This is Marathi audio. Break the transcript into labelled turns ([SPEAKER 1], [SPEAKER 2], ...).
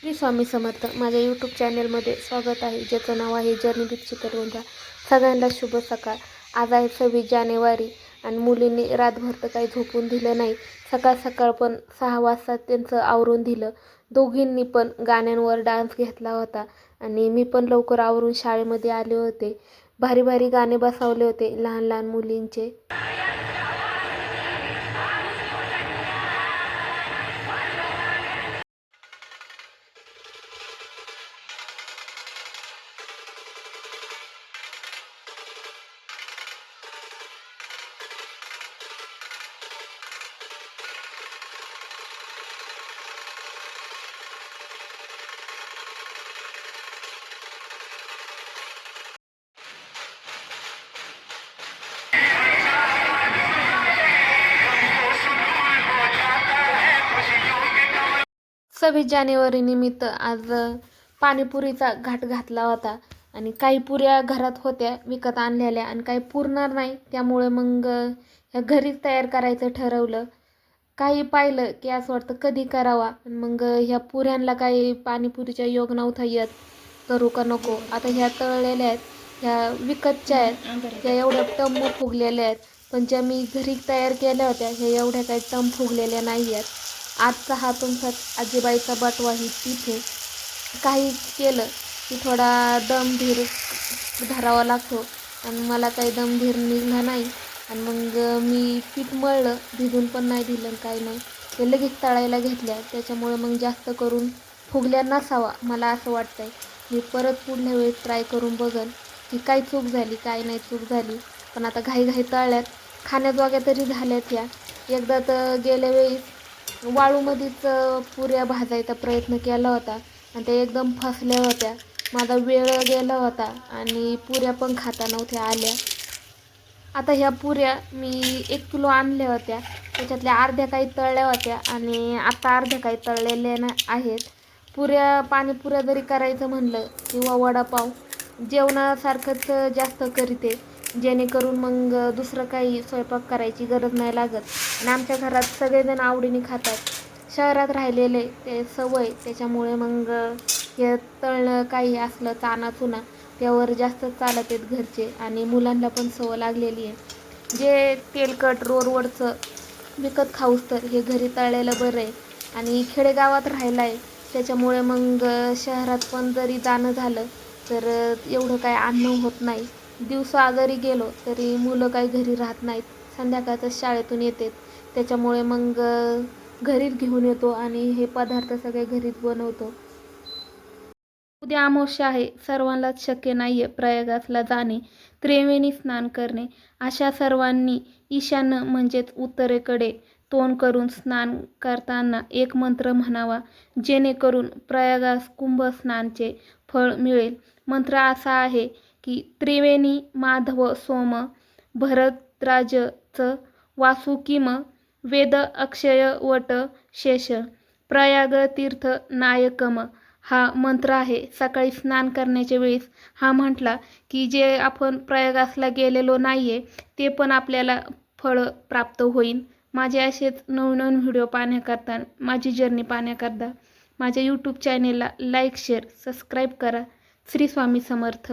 [SPEAKER 1] श्री स्वामी समर्थ माझ्या यूट्यूब चॅनलमध्ये स्वागत आहे. ज्याचं नाव आहे जर्नी विथ चित्रगुंजा सगळ्यांना शुभ सकाळ. आज आहे सव्वीस जानेवारी आणि मुलींनी रातभर तर काही झोपून दिलं नाही. सकाळ सकाळ पण सहा वाजता त्यांचं आवरून दिलं. दोघींनी पण गाण्यांवर डान्स घेतला होता आणि मी पण लवकर आवरून शाळेमध्ये आले होते. भारी भारी गाणे बसवले होते लहान लहान मुलींचे. सव्वीस जानेवारी निमित्त आज पाणीपुरीचा घाट घातला होता. आणि काही पुऱ्या घरात होत्या विकत आणलेल्या आणि काही पुरणार नाही. त्यामुळे मग ह्या घरीच तयार करायचं ठरवलं. काही पाहिलं की असं वाटतं कधी करावा. मग ह्या पुऱ्यांना काही पाणीपुरीच्या योग नव्हता येत. करू का नको? आता ह्या तळलेल्या आहेत ह्या विकतच्या आहेत ह्या एवढ्या टंब फुगलेल्या आहेत. पण ज्या मी घरी तयार केल्या होत्या ह्या एवढ्या काही टम फुगलेल्या नाही आहेत. आजचा हा तुमचा आजीबाईचा बटवा ही तिथे काही केलं की थोडा दमधीर धरावा लागतो आणि मला काही दमधीर निघला नाही. आणि मग मी पीठ मळलं भिजून पण नाही दिलं काही नाही. ते लगेच तळायला घेतल्या. त्याच्यामुळे मग जास्त करून फुगल्या नसावा मला असं वाटतं आहे मी परत पुढल्या वेळेस ट्राय करून बघन की काय चूक झाली काय नाही चूक झाली. पण आता घाई तळल्यात. खाण्याजोग्या तरी झाल्यात या. एकदा तर गेल्या वेळेस वाळूमध्येच पुऱ्या भाजायचा प्रयत्न केला होता. आणि त्या एकदम फसल्या होत्या. माझा वेळ गेला होता आणि पुऱ्या पण खाता नव्हत्या आल्या. आता ह्या पुऱ्या मी एक किलो आणल्या होत्या. त्याच्यातल्या अर्ध्या काही तळल्या होत्या आणि आता अर्ध्या काही तळलेल्या ना आहेत. पुऱ्या पाणीपुऱ्या जरी करायचं म्हणलं किंवा वडापाव जेवणासारखंच जास्त करीते. जेणेकरून मग दुसरं काही स्वयंपाक करायची गरज नाही लागत. आणि आमच्या घरात सगळेजण आवडीने खातात. शहरात राहिलेले ते सवय त्याच्यामुळे मग हे तळणं काही असलं चाना चुना त्यावर जास्त चालत आहेत घरचे आणि मुलांना पण सवय लागलेली आहे. जे तेलकट रोडवरचं विकत खाऊस तर हे घरी तळलेलं बरं आहे. आणि खेडेगावात राहिलं आहे त्याच्यामुळे मग शहरात पण जरी जाणं झालं तर एवढं काय अन्न होत नाही. दिवसा जरी गेलो तरी मुलं काही घरी राहत नाहीत. संध्याकाळचं शाळेतून येतात. त्याच्यामुळे मग घरीच घेऊन येतो आणि हे पदार्थ सगळे घरीच बनवतो. उद्या अमावस्या आहे. सर्वांनाच शक्य नाही आहे प्रयागासला जाणे. त्रिवेणी स्नान करणे. अशा सर्वांनी ईशान्य म्हणजेच उत्तरेकडे तोंड करून स्नान करताना एक मंत्र म्हणावा. जेणेकरून प्रयागास कुंभ स्नानचे फळ मिळेल. मंत्र असा आहे की त्रिवेणी माधव सोम भरतराजच वासुकिम वेद अक्षय वट शेष प्रयाग तीर्थ नायकम हा मंत्र आहे. सकाळी स्नान करण्याच्या वेळेस हा म्हटला की जे आपण प्रयागासला गेलेलो नाही आहे ते पण आपल्याला फळं प्राप्त होईल माझे असेच नवनवीन व्हिडिओ पाहण्याकरता माझी जर्नी पाहण्याकरता माझ्या यूट्यूब चॅनेलला लाईक शेअर सबस्क्राईब करा. श्री स्वामी समर्थ.